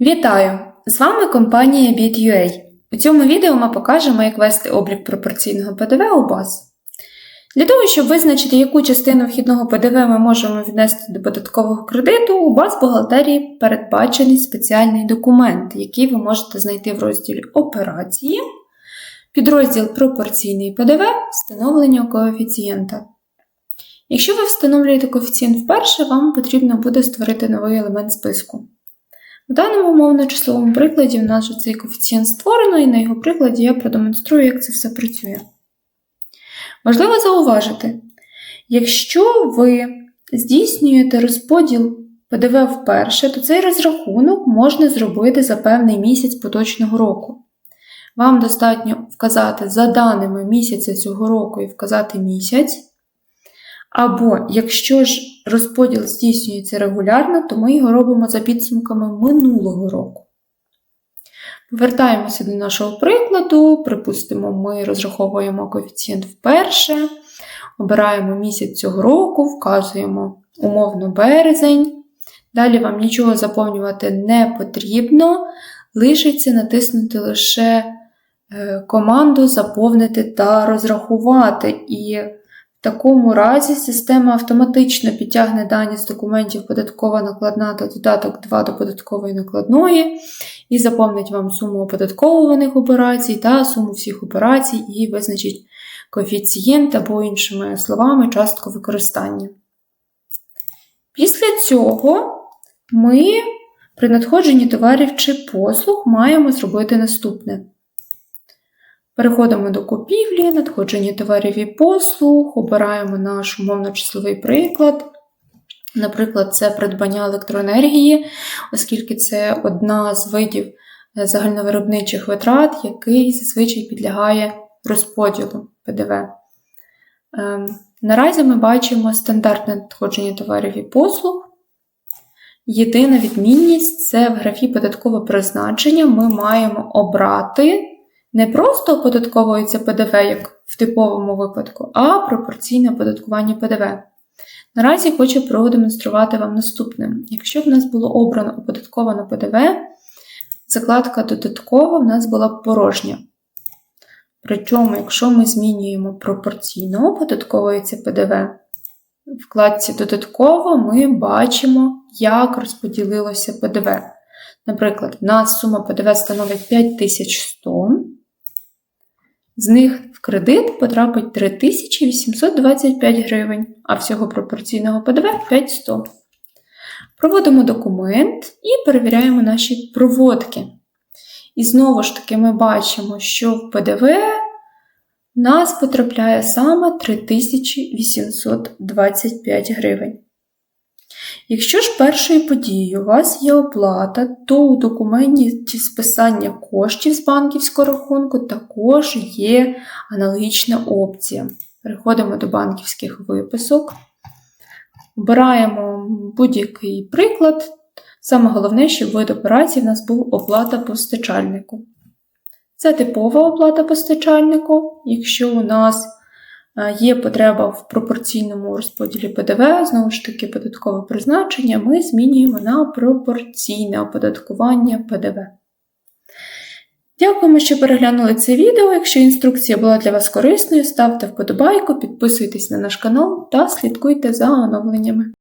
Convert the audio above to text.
Вітаю! З вами компанія BitUA. У цьому відео ми покажемо, як вести облік пропорційного ПДВ у баз. Для того, щоб визначити, яку частину вхідного ПДВ ми можемо віднести до податкового кредиту, у баз бухгалтерії передбачений спеціальний документ, який ви можете знайти в розділі Операції, підрозділ Пропорційний ПДВ, встановлення коефіцієнта. Якщо ви встановлюєте коефіцієнт вперше, вам потрібно буде створити новий елемент списку. В даному умовно-числовому прикладі в нас же цей коефіцієнт створено, і на його прикладі я продемонструю, як це все працює. Важливо зауважити, якщо ви здійснюєте розподіл ПДВ вперше, то цей розрахунок можна зробити за певний місяць поточного року. Вам достатньо вказати за даними місяця цього року і вказати місяць. Або якщо ж розподіл здійснюється регулярно, то ми його робимо за підсумками минулого року. Повертаємося до нашого прикладу. Припустимо, ми розраховуємо коефіцієнт вперше, обираємо місяць цього року, вказуємо умовно березень. Далі вам нічого заповнювати не потрібно, лишиться натиснути лише команду Заповнити та розрахувати. І в такому разі система автоматично підтягне дані з документів податкова накладна та додаток 2 до податкової накладної і заповнить вам суму оподатковуваних операцій та суму всіх операцій і визначить коефіцієнт або, іншими словами, частку використання. Після цього ми при надходженні товарів чи послуг маємо зробити наступне. Переходимо до купівлі, надходження товарів і послуг, обираємо наш умовно-числовий приклад. Наприклад, це придбання електроенергії, оскільки це одна з видів загальновиробничих витрат, який зазвичай підлягає розподілу ПДВ. Наразі ми бачимо стандартне надходження товарів і послуг. Єдина відмінність це в графі податкове призначення ми маємо обрати. Не просто оподатковується ПДВ, як в типовому випадку, а пропорційне оподаткування ПДВ. Наразі хочу продемонструвати вам наступним. Якщо б у нас було обрано оподатковано ПДВ, закладка додаткова в нас була б порожня. Причому, якщо ми змінюємо пропорційно оподатковується ПДВ, в вкладці Додатково ми бачимо, як розподілилося ПДВ. Наприклад, в нас сума ПДВ становить 5100. З них в кредит потрапить 3825 гривень, а всього пропорційного ПДВ 5100. Проводимо документ і перевіряємо наші проводки. І знову ж таки ми бачимо, що в ПДВ нас потрапляє саме 3825 гривень. Якщо ж першою подією у вас є оплата, то у документі списання коштів з банківського рахунку також є аналогічна опція. Переходимо до банківських виписок, обираємо будь-який приклад. Саме головне, щоб вид операції в нас був оплата постачальнику. Це типова оплата постачальнику. Якщо у нас є потреба в пропорційному розподілі ПДВ, знову ж таки, податкове призначення, ми змінюємо на пропорційне оподаткування ПДВ. Дякуємо, що переглянули це відео. Якщо інструкція була для вас корисною, ставте вподобайку, підписуйтесь на наш канал та слідкуйте за оновленнями.